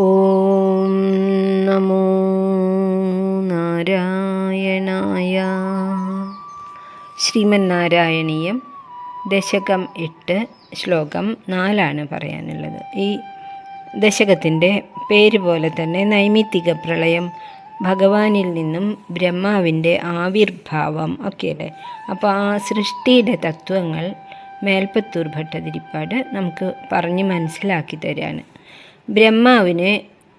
ഓം നമോ നാരായണായ. ശ്രീമന്നാരായണീയം ദശകം എട്ട് ശ്ലോകം നാലാണ് പറയാനുള്ളത്. ഈ ദശകത്തിന്റെ പേര് പോലെ തന്നെ നൈമിത്തിക പ്രളയം ഭഗവാനിൽ നിന്നും ബ്രഹ്മാവിന്റെ ആവിർഭാവം ഒക്കെയല്ലേ? അപ്പോൾ ആ സൃഷ്ടിയുടെ തത്വങ്ങൾ മേൽപ്പത്തൂർ ഭട്ടതിരിപ്പാട് നമുക്ക് പറഞ്ഞ് മനസ്സിലാക്കി തരാണ്. ബ്രഹ്മാവിന്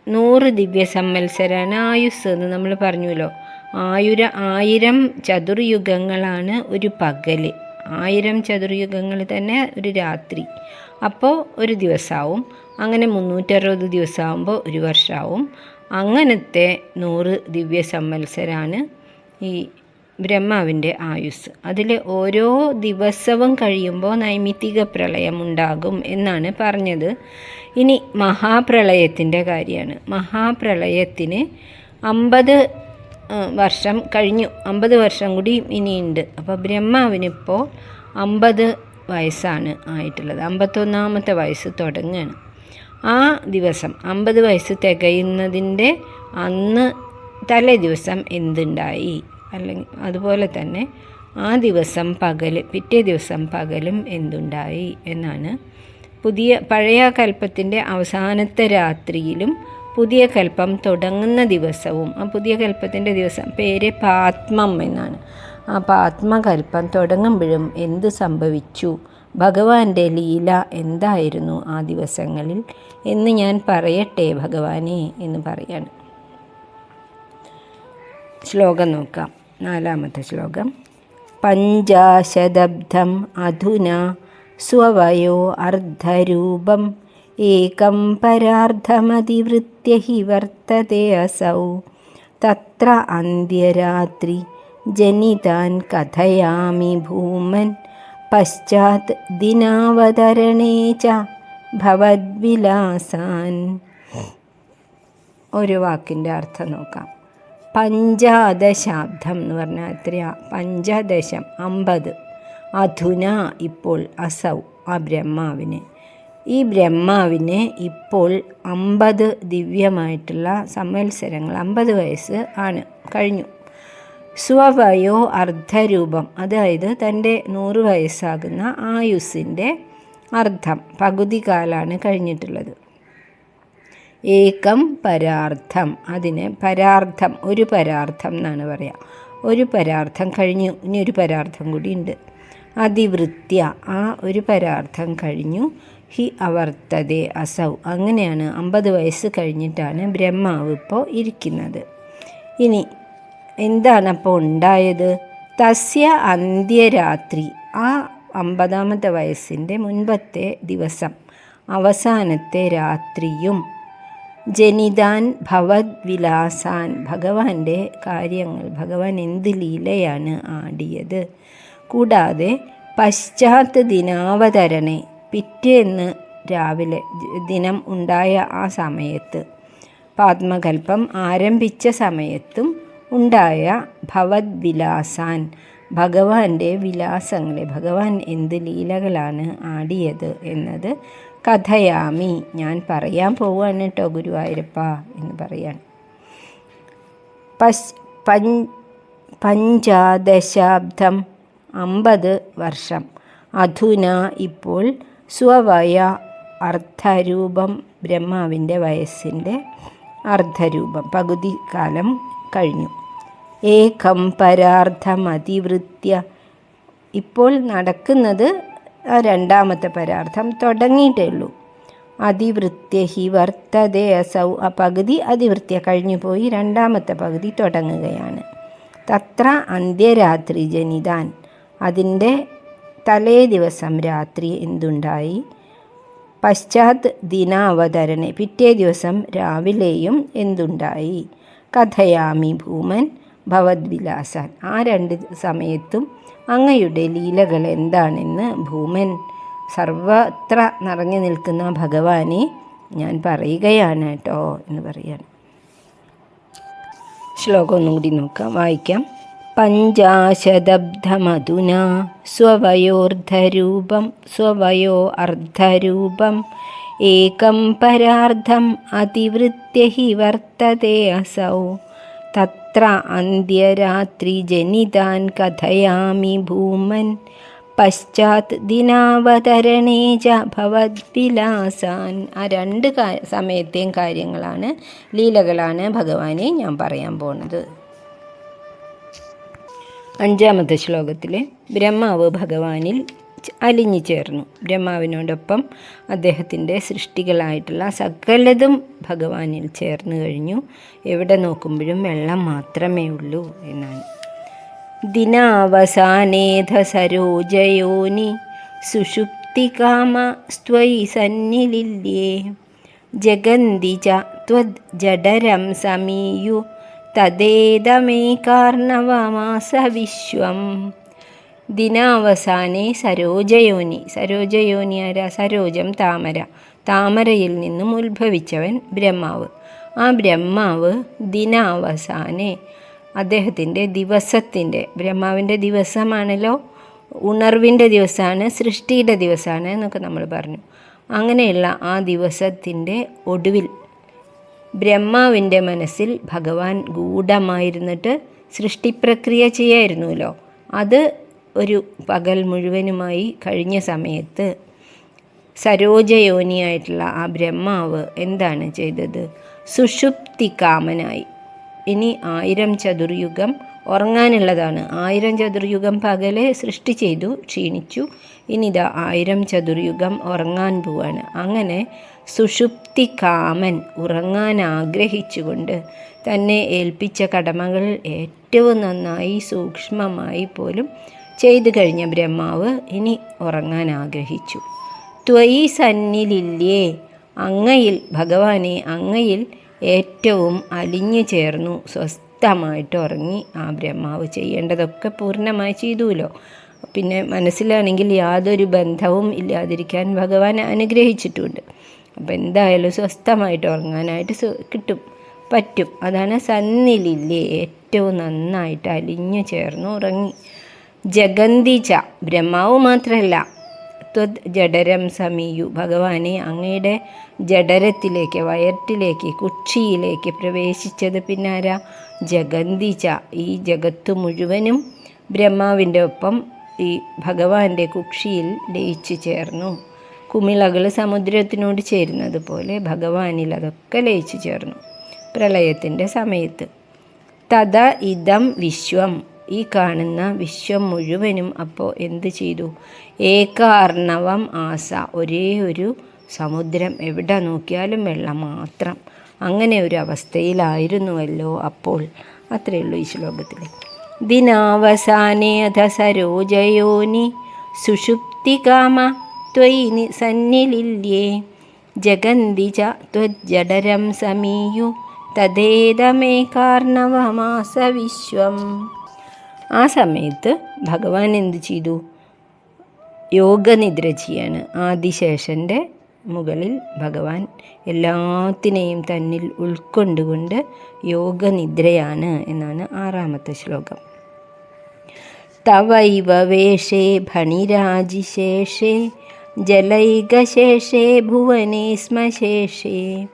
നൂറ് ദിവ്യ സമ്മത്സരാണ് ആയുസ് എന്ന് നമ്മൾ പറഞ്ഞുവല്ലോ. ആയുര ആയിരം ചതുർയുഗങ്ങളാണ് ഒരു പകൽ ആയിരം ചതുർയുഗങ്ങൾ തന്നെ ഒരു രാത്രി. അപ്പോൾ ഒരു ദിവസമാവും അങ്ങനെ മുന്നൂറ്ററുപത് ദിവസമാകുമ്പോൾ ഒരു വർഷമാവും അങ്ങനത്തെ നൂറ് ദിവ്യ സമ്മത്സരാണ് ഈ ബ്രഹ്മാവിന്റെ ആയുസ് അതിൽ ഓരോ ദിവസവും കഴിയുമ്പോൾ നൈമിത്തിക പ്രളയം ഉണ്ടാകും എന്നാണ് പറഞ്ഞത്. ഇനി മഹാപ്രളയത്തിന്റെ കാര്യമാണ്. മഹാപ്രളയത്തിന് അമ്പത് വർഷം കഴിഞ്ഞു. അമ്പത് വർഷം കൂടി ഇനിയുണ്ട്. അപ്പോൾ ബ്രഹ്മാവിനിപ്പോൾ അമ്പത് വയസ്സാണ് ആയിട്ടുള്ളത്. അമ്പത്തൊന്നാമത്തെ വയസ്സ് തുടങ്ങുകയാണ്. ആ ദിവസം അമ്പത് വയസ്സ് തികയുന്നതിന്റെ അന്ന് തലേ ദിവസം എന്തുണ്ടായി? അല്ലെങ്കിൽ അതുപോലെ തന്നെ ആ ദിവസം പകൽ പിറ്റേ ദിവസം പകലും എന്തുണ്ടായി എന്നാണ് പുതിയ പഴയ കൽപ്പത്തിന്റെ അവസാനത്തെ രാത്രിയിലും പുതിയ കൽപ്പം തുടങ്ങുന്ന ദിവസവും ആ പുതിയ കൽപ്പത്തിന്റെ ദിവസം പേര് പാത്മം എന്നാണ്. ആ പാത്മകൽപ്പം തുടങ്ങുമ്പോഴും എന്ത് സംഭവിച്ചു? ഭഗവാന്റെ ലീല എന്തായിരുന്നു ആ ദിവസങ്ങളിൽ എന്ന് ഞാൻ പറയട്ടെ ഭഗവാനെ എന്ന് പറയാണ്. ശ്ലോകം നോക്കാം. നാലാമത്തെ ശ്ലോകം. പഞ്ചാശതബ്ദം അധുന സ്വവയോ അർദ്ധരൂപം. ഏകം പരാർദ്ധമതിവൃത്യ ഹി വർത്തത്തെ അസൗ. തത്ര അന്ത്യരാത്രി ജനിതാൻ കഥയാമി ഭൂമൻ. പശ്ചാത് ദിനാവതരണേ ച ഭവദ്വിലാസാൻ. ഒരു വാക്കിന്റെ അർത്ഥം നോക്കാം. പഞ്ചാദശാബ്ദം എന്ന് പറഞ്ഞാൽ എത്രയാ? പഞ്ചദശം അമ്പത്. അധുന ഇപ്പോൾ അസൗ ആ ബ്രഹ്മാവിന്. ഈ ബ്രഹ്മാവിന് ഇപ്പോൾ അമ്പത് ദിവ്യമായിട്ടുള്ള സംവത്സരങ്ങൾ അമ്പത് വയസ്സ് ആണ് കഴിഞ്ഞു. സ്വവയോ അർദ്ധരൂപം അതായത് തന്റെ നൂറ് വയസ്സാകുന്ന ആയുസ്സിന്റെ അർദ്ധം പകുതി കാലാണ് കഴിഞ്ഞിട്ടുള്ളത്. ഏകം പരാർത്ഥം. അതിന് പരാർത്ഥം ഒരു പരാർത്ഥം എന്നാണ് പറയുക ഒരു പരാർത്ഥം കഴിഞ്ഞു ഇനി ഒരു പരാർത്ഥം കൂടി ഉണ്ട്. അതിവൃത്യ ആ ഒരു പരാർത്ഥം കഴിഞ്ഞു ഹി അവർത്തതെ അസൗ. അങ്ങനെയാണ് അമ്പത് വയസ്സ് കഴിഞ്ഞിട്ടാണ് ബ്രഹ്മാവ് ഇപ്പോൾ ഇരിക്കുന്നത്. ഇനി എന്താണ് അപ്പോൾ ഉണ്ടായത്? തസ്യ അന്ത്യരാത്രി ആ അമ്പതാമത്തെ വയസ്സിന്റെ മുൻപത്തെ ദിവസം അവസാനത്തെ രാത്രിയും ജനിതാൻ ഭവത് വിലാസാൻ ഭഗവാന്റെ കാര്യങ്ങൾ ഭഗവാൻ എന്ത് ലീലയാണ് ആടിയത്? കൂടാതെ പശ്ചാത്ത് ദിനാവതരണെ പിറ്റേന്ന് രാവിലെ ദിനം ഉണ്ടായ ആ സമയത്ത് പാത്മകൽപ്പം ആരംഭിച്ച സമയത്തും ഉണ്ടായ ഭവത് വിലാസാൻ ഭഗവാന്റെ വിലാസങ്ങളെ ഭഗവാൻ എന്ത് ലീലകളാണ് ആടിയത് എന്നത് കഥയാമി. ഞാൻ പറയാൻ പോവുകയാണ് കേട്ടോ ഗുരുവായൂരപ്പ എന്ന് പറയാൻ പശ് പഞ്ചാദശാബ്ദം അമ്പത് വർഷം. അധുന ഇപ്പോൾ സ്വവയ അർദ്ധരൂപം ബ്രഹ്മാവിന്റെ വയസ്സിന്റെ അർദ്ധരൂപം. പകുതി കാലം കഴിഞ്ഞു. ഏകം പരാർത്ഥം അതിവൃത്യ ഇപ്പോൾ നടക്കുന്നത് ആ രണ്ടാമത്തെ പരാർത്ഥം തുടങ്ങിയിട്ടേ ഉള്ളൂ അതിവൃത്യ ഹി വർത്തതേ അസൗ. ആ പകുതി അതിവൃത്യ കഴിഞ്ഞു പോയി. രണ്ടാമത്തെ പകുതി തുടങ്ങുകയാണ്. തത്ര അന്ത്യരാത്രി ജനിതാൻ. അതിന്റെ തലേ ദിവസം രാത്രി എന്തുണ്ടായി? പശ്ചാത് ദിനാവതരണെ. പിറ്റേ ദിവസം രാവിലെയും എന്തുണ്ടായി? കഥയാമി ഭൂമൻ ഭവദ്വിലാസാൻ ആ രണ്ട് സമയത്തും അങ്ങയുടെ ലീലകൾ എന്താണെന്ന് ഭൂമൻ സർവത്ര നിറഞ്ഞു നിൽക്കുന്ന ഭഗവാനെ ഞാൻ പറയുകയാണ് കേട്ടോ എന്ന് പറയാണ്. ശ്ലോകം ഒന്നും കൂടി നോക്കാം വായിക്കാം. പഞ്ചാശതബ്ധമധുന സ്വവയോർദ്ധരൂപം സ്വവയോ അർദ്ധരൂപം ഏകം പരാർദ്ധം അതിവൃത്യ ഹി വർത്തത്തെ അസൗ. തത്ര അന്ത്യരാത്രിജനിതാൻ കഥയാമി ഭൂമൻ. പശ്ചാത് ദിനാവതരണേ ച ഭവദ്വിലാസാൻ. ആ രണ്ട് സമയത്തെയും കാര്യങ്ങളാണ് ലീലകളാണ് ഭഗവാനെ ഞാൻ പറയാൻ പോണത്. അഞ്ചാമത്തെ ശ്ലോകത്തിൽ ബ്രഹ്മാവ് ഭഗവാനിൽ അലിഞ്ഞു ചേർന്നു ബ്രഹ്മാവിനോടൊപ്പം അദ്ദേഹത്തിന്റെ സൃഷ്ടികളായിട്ടുള്ള സകലതും ഭഗവാനിൽ ചേർന്ന് കഴിഞ്ഞു. എവിടെ നോക്കുമ്പോഴും വെള്ളം മാത്രമേ ഉള്ളൂ എന്നാണ്. ദിനാവസാനേധ സരോജയോനി സുഷുപ്തികാമ സ്ത്വയി സന്നിലില്ലേ. ജഗന്തി ത്വദ് ജഡരം സമീയു. തദേതമേ കാർണവമാസ വിശ്വം. ദിനാവസാനെ സരോജയോനി. സരോജയോനി ആരാ? സരോജം താമര. താമരയിൽ നിന്നും ഉത്ഭവിച്ചവൻ ബ്രഹ്മാവ്. ആ ബ്രഹ്മാവ് ദിനാവസാനെ. അദ്ദേഹത്തിന്റെ ദിവസത്തിന്റെ ബ്രഹ്മാവിന്റെ ദിവസമാണല്ലോ? ഉണർവിന്റെ ദിവസമാണ് സൃഷ്ടിയുടെ ദിവസമാണ് എന്നൊക്കെ നമ്മൾ പറഞ്ഞു. അങ്ങനെയുള്ള ആ ദിവസത്തിന്റെ ഒടുവിൽ ബ്രഹ്മാവിന്റെ മനസ്സിൽ ഭഗവാൻ ഗൂഢമായിരുന്നിട്ട് സൃഷ്ടിപ്രക്രിയ ചെയ്യായിരുന്നല്ലോ. അത് ഒരു പകൽ മുഴുവനുമായി കഴിഞ്ഞ സമയത്ത് സരോജയോനിയായിട്ടുള്ള ആ ബ്രഹ്മാവ് എന്താണ് ചെയ്തത്? സുഷുപ്തി കാമനായി ഇനി ആയിരം ചതുർയുഗം ഉറങ്ങാനുള്ളതാണ്. ആയിരം ചതുർയുഗം പകലെ സൃഷ്ടി ചെയ്തു ക്ഷീണിച്ചു. ഇനി ഇതാ ആയിരം ചതുർയുഗം ഉറങ്ങാൻ പോവാണ്. അങ്ങനെ സുഷുപ്തി കാമൻ ഉറങ്ങാൻ ആഗ്രഹിച്ചുകൊണ്ട് തന്നെ ഏൽപ്പിച്ച കടമകൾ ഏറ്റവും നന്നായി സൂക്ഷ്മമായി പോലും ചെയ്തു കഴിഞ്ഞ ബ്രഹ്മാവ് ഇനി ഉറങ്ങാൻ ആഗ്രഹിച്ചു. ത്വയി സന്നിലില്ലേ അങ്ങയിൽ ഭഗവാനെ അങ്ങയിൽ ഏറ്റവും അലിഞ്ഞു ചേർന്നു സ്വസ്ഥമായിട്ട് ഉറങ്ങി ആ ബ്രഹ്മാവ് ചെയ്യേണ്ടതൊക്കെ പൂർണമായി ചെയ്തുല്ലോ. പിന്നെ മനസ്സിലാണെങ്കിൽ യാതൊരു ബന്ധവും ഇല്ലാതിരിക്കാൻ ഭഗവാൻ അനുഗ്രഹിച്ചിട്ടുണ്ട്. അപ്പം എന്തായാലും സ്വസ്ഥമായിട്ട് ഉറങ്ങാനായിട്ട് കിട്ടും പറ്റും. അതാണ് സന്നിലില്ലേ ഏറ്റവും നന്നായിട്ട് അലിഞ്ഞു ചേർന്ന് ഉറങ്ങി. ജഗന്തിച്ച ബ്രഹ്മാവ് മാത്രമല്ല ത്വത് ജഡരം സമീയു. ഭഗവാനെ അങ്ങയുടെ ജഡരത്തിലേക്ക് വയറ്റിലേക്ക് കുക്ഷിയിലേക്ക് പ്രവേശിച്ചത് പിന്നാരാ? ജഗന്തിച ഈ ജഗത്ത് മുഴുവനും ബ്രഹ്മാവിന്റെ ഒപ്പം ഈ ഭഗവാന്റെ കുക്ഷിയിൽ ലയിച്ചു ചേർന്നു. കുമിളകൾ സമുദ്രത്തിനോട് ചേരുന്നത് പോലെ ഭഗവാനിൽ അതൊക്കെ ലയിച്ചു ചേർന്നു. പ്രളയത്തിന്റെ സമയത്ത്. തഥ ഇതം വിശ്വം. ഈ കാണുന്ന വിശ്വം മുഴുവനും അപ്പോൾ എന്ത് ചെയ്തു? ഏകാർണവം ആസ. ഒരേ ഒരു സമുദ്രം എവിടെ നോക്കിയാലും വെള്ളം മാത്രം. അങ്ങനെ ഒരു അവസ്ഥയിലായിരുന്നുവല്ലോ അപ്പോൾ. അത്രയേ ഉള്ളൂ ഈ ശ്ലോകത്തിൽ ദിനാവസാനേ അധ സരോജയോനി സുഷുപ്തികാമ ത്വയി സന്നിലില്യേ. ജഗന്തി ച സമീയു. തദേതമേ കാർണവമാസ വിശ്വം. ആ സമയത്ത് ഭഗവാൻ എന്ത് ചെയ്തു? യോഗനിദ്ര ചെയ്യാണ്. ആദിശേഷന്റെ മുകളിൽ ഭഗവാൻ എല്ലാത്തിനെയും തന്നിൽ ഉൾക്കൊണ്ടുകൊണ്ട് യോഗനിദ്രയാണ് എന്നാണ് ആറാമത്തെ ശ്ലോകം. തവൈവ വേഷേ ഭണിരാജിശേഷേ ജലൈകശേഷേ ഭുവനേ ശ്മശേഷേ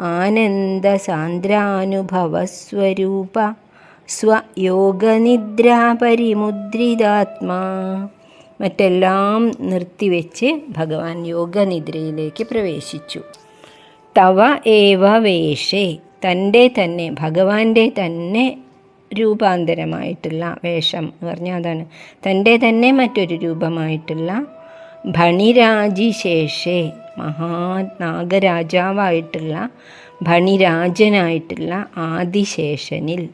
ആനന്ദസാന്ദ്രാനുഭവസ്വരൂപ സ്വയോഗനിദ്രാപരിമുദ്രിതാത്മാ. മറ്റെല്ലാം നിർത്തിവെച്ച് ഭഗവാൻ യോഗനിദ്രയിലേക്ക് പ്രവേശിച്ചു. തവ ഏവ വേഷേ തന്റെ തന്നെ ഭഗവാന്റെ തന്നെ രൂപാന്തരമായിട്ടുള്ള വേഷം എന്ന് പറഞ്ഞാൽ അതാണ്. തന്റെ തന്നെ മറ്റൊരു രൂപമായിട്ടുള്ള ഭണിരാജിശേഷേ മഹാ നാഗരാജാവായിട്ടുള്ള ഭണിരാജനായിട്ടുള്ള ആദിശേഷനിൽ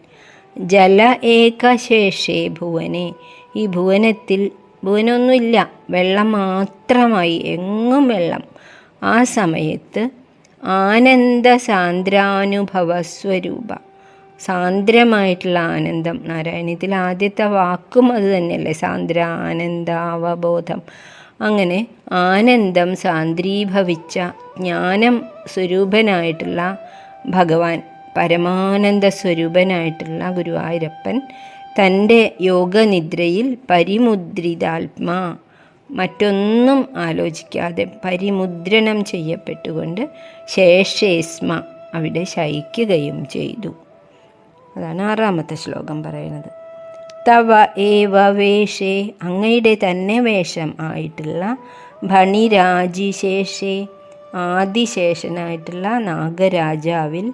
ജല ഏകശേഷേ ഭുവനെ. ഈ ഭുവനത്തിൽ ഭുവനൊന്നുമില്ല വെള്ളം മാത്രമായി എങ്ങും വെള്ളം. ആ സമയത്ത് ആനന്ദ സാന്ദ്രാനുഭവ സ്വരൂപ സാന്ദ്രമായിട്ടുള്ള ആനന്ദം. നാരായണത്തിൽ ആദ്യത്തെ വാക്കും അത് തന്നെയല്ലേ? സാന്ദ്ര ആനന്ദാവബോധം അങ്ങനെ ആനന്ദം സാന്ദ്രീഭവിച്ച ജ്ഞാനം സ്വരൂപനായിട്ടുള്ള ഭഗവാൻ പരമാനന്ദ സ്വരൂപനായിട്ടുള്ള ഗുരുവായൂരപ്പൻ തന്റെ യോഗനിദ്രയിൽ പരിമുദ്രിതാത്മാ മറ്റൊന്നും ആലോചിക്കാതെ പരിമുദ്രണം ചെയ്യപ്പെട്ടുകൊണ്ട് ശേഷേസ്മ അവിടെ ശയിക്കുകയും ചെയ്തു. അതാണ് ആറാമത്തെ ശ്ലോകം പറയുന്നത്. തവ ഏവ വേഷേ അങ്ങയുടെ തന്നെ വേഷം ആയിട്ടുള്ള ഭണിരാജിശേഷേ ആദിശേഷനായിട്ടുള്ള നാഗരാജാവിൽ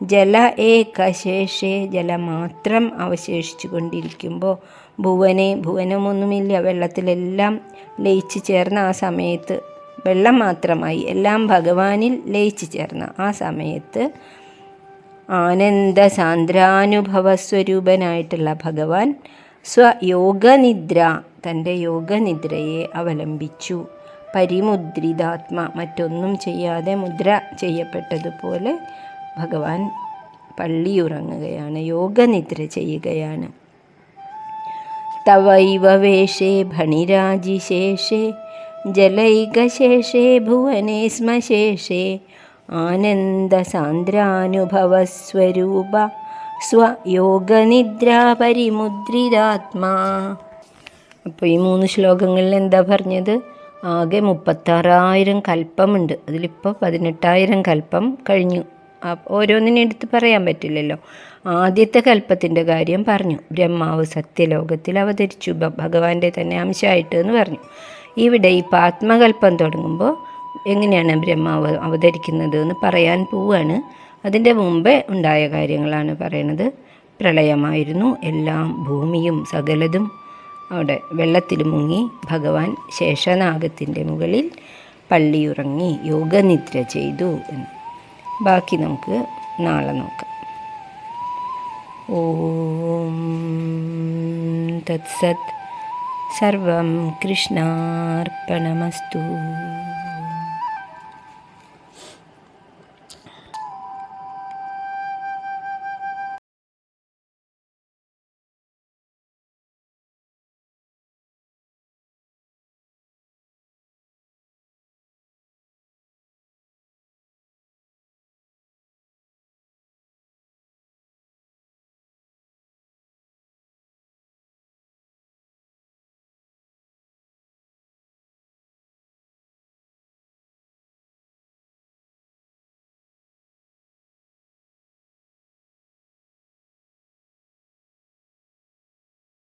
ജല ഏകശേഷേ ജലമാത്രം അവശേഷിച്ചു കൊണ്ടിരിക്കുമ്പോൾ ഭുവനെ ഭുവനമൊന്നുമില്ല വെള്ളത്തിലെല്ലാം ലയിച്ചു ചേർന്ന ആ സമയത്ത് വെള്ളം മാത്രമായി എല്ലാം ഭഗവാനിൽ ലയിച്ചു ചേർന്ന ആ സമയത്ത് ആനന്ദ സാന്ദ്രാനുഭവ സ്വരൂപനായിട്ടുള്ള ഭഗവാൻ സ്വയോഗനിദ്ര തന്റെ യോഗനിദ്രയെ അവലംബിച്ചു. പരിമുദ്രിതാത്മ മറ്റൊന്നും ചെയ്യാതെ മുദ്ര ചെയ്യപ്പെട്ടതുപോലെ ഭഗവാൻ പള്ളിയുറങ്ങുകയാണ് യോഗനിദ്ര ചെയ്യുകയാണ്. തവൈവ വേഷേ ഭണിരാജിശേഷേ ജലൈകശേഷേ ഭുവനേ ശ്മശേഷേ ആനന്ദസാന്ദ്രാനുഭവസ്വരൂപ സ്വയോഗനിദ്രാ പരിമുദ്രിതാത്മാ. അപ്പോൾ ഈ മൂന്ന് ശ്ലോകങ്ങളിൽ എന്താ പറഞ്ഞത്? ആകെ മുപ്പത്താറായിരം കൽപ്പമുണ്ട്. അതിലിപ്പോൾ പതിനെട്ടായിരം കൽപ്പം കഴിഞ്ഞു. ഓരോന്നിനെ എടുത്ത് പറയാൻ പറ്റില്ലല്ലോ. ആദ്യത്തെ കൽപ്പത്തിന്റെ കാര്യം പറഞ്ഞു. ബ്രഹ്മാവ് സത്യലോകത്തിൽ അവതരിച്ചു. ഭഗവാന്റെ തന്നെ അംശമായിട്ട് എന്ന് പറഞ്ഞു. ഇവിടെ ഈ പാത്മകൽപ്പം തുടങ്ങുമ്പോൾ എങ്ങനെയാണ് ബ്രഹ്മാവ് അവതരിക്കുന്നത് എന്ന് പറയാൻ പോവാണ്. അതിന്റെ മുമ്പേ ഉണ്ടായ കാര്യങ്ങളാണ് പറയണത്. പ്രളയമായിരുന്നു. എല്ലാം ഭൂമിയും സകലതും അവിടെ വെള്ളത്തിൽ മുങ്ങി. ഭഗവാൻ ശേഷനാഗത്തിന്റെ മുകളിൽ പള്ളിയുറങ്ങി യോഗനിദ്ര ചെയ്തു എന്ന്. ബാക്കി നമുക്ക് നാളെ നോക്കാം ഓം തത്സത് സർവം കൃഷ്ണാർപ്പണമസ്തു